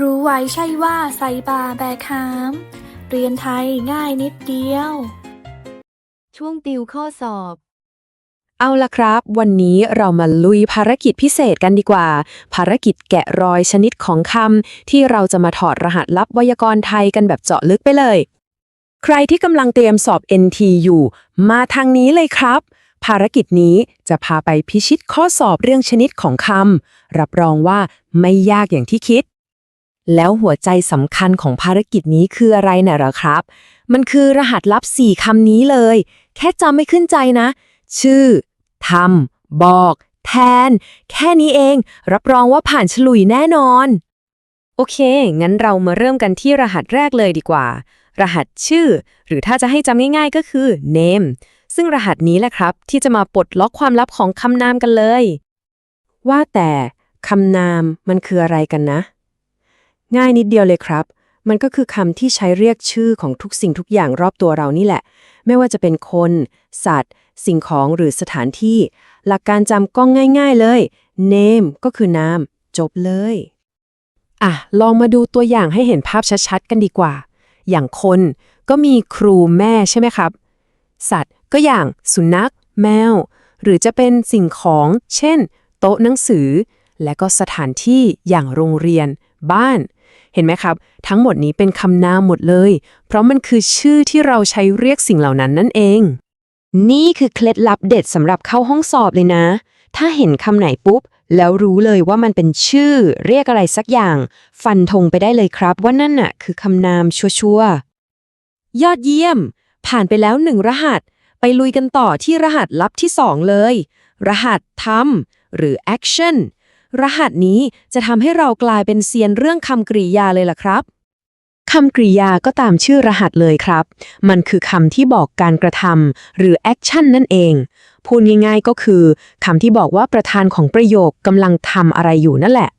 รู้ไว้ใช่ว่าใส่บาแบกหาม เรียนไทยง่ายนิดเดียว ช่วงติวข้อสอบ เอาละครับ วันนี้เรามาลุยภารกิจพิเศษกันดีกว่า ภารกิจแกะรอยชนิดของคำที่เราจะมาถอดรหัสลับไวยากรณ์ไทยกันแบบเจาะลึกไปเลย ใครที่กำลังเตรียมสอบ NT อยู่ มาทางนี้เลยครับภารกิจนี้จะพาไปพิชิตข้อสอบเรื่องชนิดของคำ รับรองว่าไม่ยากอย่างที่คิด แล้วหัวใจสำคัญของภารกิจนี้คืออะไรน่ะเหรอครับ มันคือรหัสลับ4คำนี้เลย แค่จำไม่ขึ้นใจนะ ชื่อทำบอก แทน แค่นี้เอง รับรองว่าผ่านฉลุยแน่นอน โอเค งั้นเรามาเริ่มกันที่รหัสแรกเลยดีกว่า รหัสชื่อ หรือถ้าจะให้จำง่ายๆก็คือ name ซึ่งรหัสนี้แหละครับ ที่จะมาปลดล็อกความลับของคำนามกันเลย ว่าแต่คำนามมันคืออะไรกันนะ ง่ายนิดเดียวเลยครับ มันก็คือคำที่ใช้เรียกชื่อของทุกสิ่งทุกอย่างรอบตัวเรานี่แหละ ไม่ว่าจะเป็นคน สัตว์ สิ่งของหรือสถานที่ หลักการจำก็ง่าย ๆเลย name ก็คือนาม จบเลย อะ ลองมาดูตัวอย่างให้เห็นภาพชัดๆ กันดีกว่า อย่างคนก็มีครูแม่ใช่ไหมครับ สัตว์ก็อย่างสุนัข แมว หรือจะเป็นสิ่งของ เช่น โต๊ะหนังสือ และก็สถานที่อย่างโรงเรียน บ้าน เห็นไหมครับ ทั้งหมดนี้เป็นคำนามหมดเลย เพราะมันคือชื่อที่เราใช้เรียกสิ่งเหล่านั้นนั่นเอง นี่คือเคล็ดลับเด็ดสำหรับเข้าห้องสอบเลยนะ ถ้าเห็นคำไหนปุ๊บ แล้วรู้เลยว่ามันเป็นชื่อ เรียกอะไรสักอย่าง ฟันธงไปได้เลยครับ ว่านั่นน่ะ คือคำนามชัวๆยอดเยี่ยม ผ่านไปแล้วหนึ่งรหัส ไปลุยกันต่อที่รหัสลับที่สองเลย รหัสทำหรือ action รหัสนี้จะทำให้เรากลายเป็นเซียนเรื่องคำกริยาเลยล่ะครับคำกริยาก็ตามชื่อรหัสเลยครับ มันคือคำที่บอกการกระทำหรือ action นั่นเอง พูดง่ายๆก็คือคำที่บอกว่าประธานของประโยคกำลังทำอะไรอยู่นั่นแหละ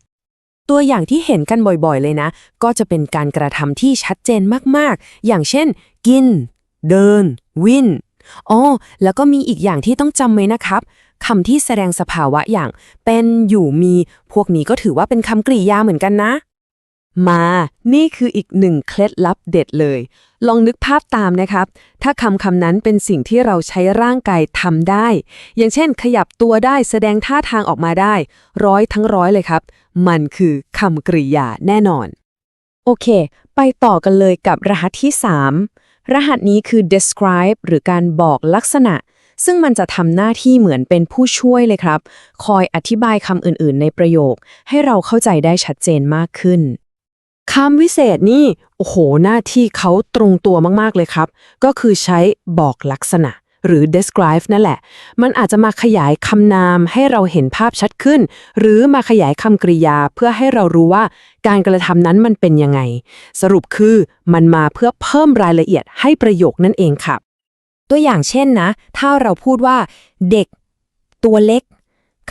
ตัวอย่างที่เห็นกันบ่อยๆเลยนะ ก็จะเป็นการกระทำที่ชัดเจนมากๆ อย่างเช่น กิน เดิน วิ่นอ๋อแล้วก็มีอีกอย่างที่ต้องจำไว้นะครับ คำที่แสดงสภาวะอย่าง เป็นอยู่มี พวกนี้ก็ถือว่าเป็นคำกริยาเหมือนกันนะ มา นี่คืออีกหนึ่งเคล็ดลับเด็ดเลย ลองนึกภาพตามนะครับ ถ้าคำคำนั้นเป็นสิ่งที่เราใช้ร่างกายทำได้ อย่างเช่น ขยับตัวได้แสดงท่าทางออกมาได้ ร้อยทั้งร้อยเลยครับ มันคือคำกริยาแน่นอน โอเค ไปต่อกันเลยกับรหัสที่ 3 รหัสนี้คือ describe หรือการบอกลักษณะ ซึ่งมันจะทำหน้าที่เหมือนเป็นผู้ช่วยเลยครับ คอยอธิบายคำอื่นๆ ในประโยค ให้เราเข้าใจได้ชัดเจนมากขึ้นคำวิเศษนี่ โอ้โห หน้าที่เขาตรงตัวมาก ๆ เลยครับ ก็คือใช้บอกลักษณะ หรือ describe นั่นแหละ มันอาจจะมาขยายคำนามให้เราเห็นภาพชัดขึ้น หรือมาขยายคำกริยาเพื่อให้เรารู้ว่าการกระทำนั้นมันเป็นยังไง สรุปคือมันมาเพื่อเพิ่มรายละเอียดให้ประโยคนั่นเองครับ ตัวอย่างเช่นนะ ถ้าเราพูดว่า เด็ก ตัวเล็ก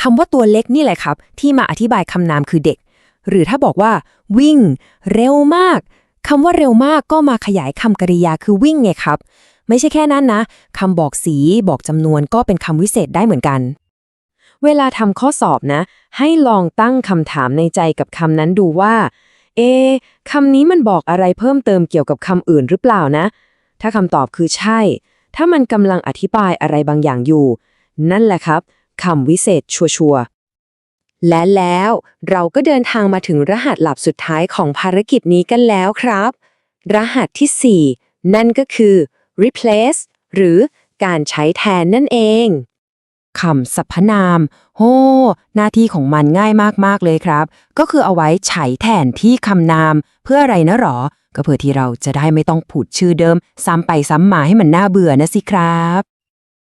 คำว่าตัวเล็กนี่แหละครับ ที่มาอธิบายคำนามคือเด็ก หรือถ้าบอกว่า วิ่ง เร็วมากคำว่าเร็วมากก็มาขยายคำกริยาคือวิ่งไงครับ ไม่ใช่แค่นั้นนะคำบอกสีบอกจำนวนก็เป็นคำวิเศษได้เหมือนกัน เวลาทำข้อสอบนะ ให้ลองตั้งคำถามในใจกับคำนั้นดูว่า เอคำนี้มันบอกอะไรเพิ่มเติมเกี่ยวกับคำอื่นหรือเปล่านะ ถ้าคำตอบคือใช่ ถ้ามันกำลังอธิบายอะไรบางอย่างอยู่ นั่นแหละครับคำวิเศษชัวร์ๆและแล้วเราก็เดินทางมาถึงรหัสหลับสุดท้ายของภารกิจนี้กันแล้วครับ รหัสที่ 4 นั่นก็คือ replace หรือการใช้แทนนั่นเอง คำสรรพนาม โห หน้าที่ของมันง่ายมากๆเลยครับ ก็คือเอาไว้ใช้แทนที่คำนาม เพื่ออะไรนะหรอ ก็เพื่อที่เราจะได้ไม่ต้องผูดชื่อเดิม ซ้ำไปซ้ำมาให้มันน่าเบื่อนะสิครับ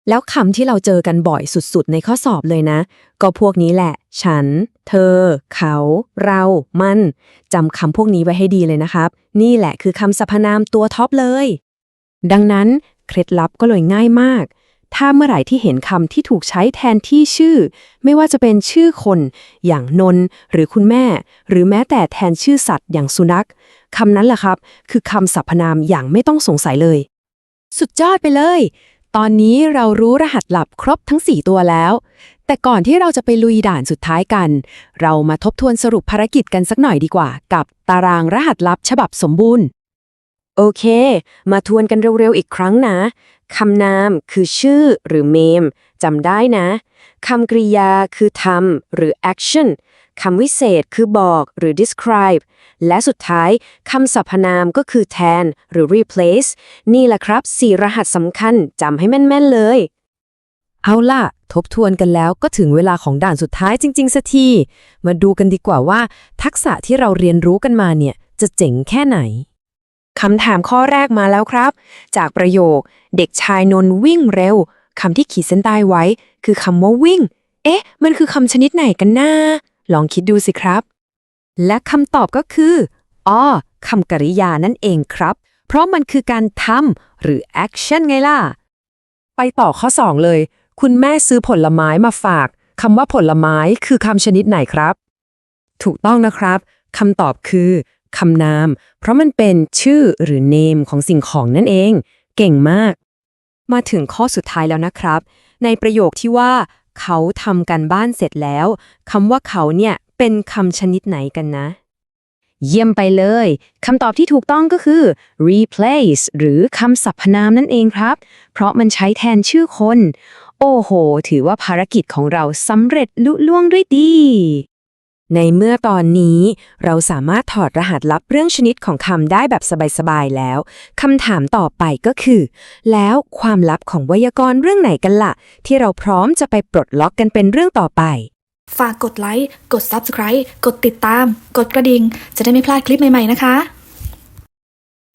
แล้วคำที่เราเจอกันบ่อยสุดๆ ในข้อสอบเลยนะ ก็พวกนี้แหละ ฉัน เธอ เขา เรา มันจำคำพวกนี้ไว้ให้ดีเลยนะครับ นี่แหละคือคำสรรพนามตัวท็อปเลย ดังนั้นเคล็ดลับก็เลยง่ายมาก ถ้าเมื่อไหร่ที่เห็นคำที่ถูกใช้แทนที่ชื่อ ไม่ว่าจะเป็นชื่อคน อย่างนนท์หรือคุณแม่ หรือแม้แต่แทนชื่อสัตว์อย่างสุนัขคำนั้นแหละครับ คือคำสรรพนามอย่างไม่ต้องสงสัยเลย สุดยอดไปเลย ตอนนี้เรารู้รหัสลับครบทั้ง 4 ตัวแล้ว แต่ก่อนที่เราจะไปลุยด่านสุดท้ายกัน เรามาทบทวนสรุปภารกิจกันสักหน่อยดีกว่า กับตารางรหัสลับฉบับสมบูรณ์ โอเค มาทวนกันเร็วๆอีกครั้งนะ คำนามคือชื่อหรือเมมจำได้นะ คำกริยาคือทำหรือ action คำวิเศษคือบอกหรือ describe และสุดท้ายคำสรรพนามก็คือแทนหรือ replace นี่แหละครับสี่รหัสสำคัญจำให้แม่น ๆ เลย เอาล่ะ ทบทวนกันแล้วก็ถึงเวลาของด่านสุดท้ายจริง ๆสักที มาดูกันดีกว่าว่า ทักษะที่เราเรียนรู้กันมาเนี่ย จะเจ๋งแค่ไหน คำถามข้อแรกมาแล้วครับ จากประโยค เด็กชายนนวิ่งเร็วคำที่ขีดเส้นใต้ไว้ คือคำว่าวิ่ง เอ๊ะ มันคือคำชนิดไหนกันนะลองคิดดูสิครับ และคำตอบก็คืออ้อคำกริยานั่นเองครับ เพราะมันคือการทำหรือ action ไงล่ะ ไปต่อข้อ 2 เลย คุณแม่ซื้อผลไม้มาฝากคำว่าผลไม้คือคำชนิดไหนครับ ถูกต้องนะครับคำตอบคือ คำนาม เพราะมันเป็นชื่อหรือ name ของสิ่งของนั่นเอง เก่งมาก มาถึงข้อสุดท้ายแล้วนะครับ ในประโยคที่ว่า เขาทำกันบ้านเสร็จแล้วคำว่าเขาเนี่ยเป็นคำชนิดไหนกันนะ เยี่ยมไปเลย คำตอบที่ถูกต้องก็คือ replace หรือคำสรรพนามนั่นเองครับ เพราะมันใช้แทนชื่อคน โอ้โห ถือว่าภารกิจของเราสำเร็จลุล่วงด้วยดี ในเมื่อตอนนี้เราสามารถถอดรหัสลับเรื่องชนิดของคำได้แบบสบายๆแล้ว คำถามต่อไปก็คือ แล้วความลับของไวยากรณ์เรื่องไหนกันล่ะ ที่เราพร้อมจะไปปลดล็อกกันเป็นเรื่องต่อไป ฝากกดไลค์ กด Subscribe กดติดตาม กดกระดิ่ง จะได้ไม่พลาดคลิปใหม่ๆนะคะ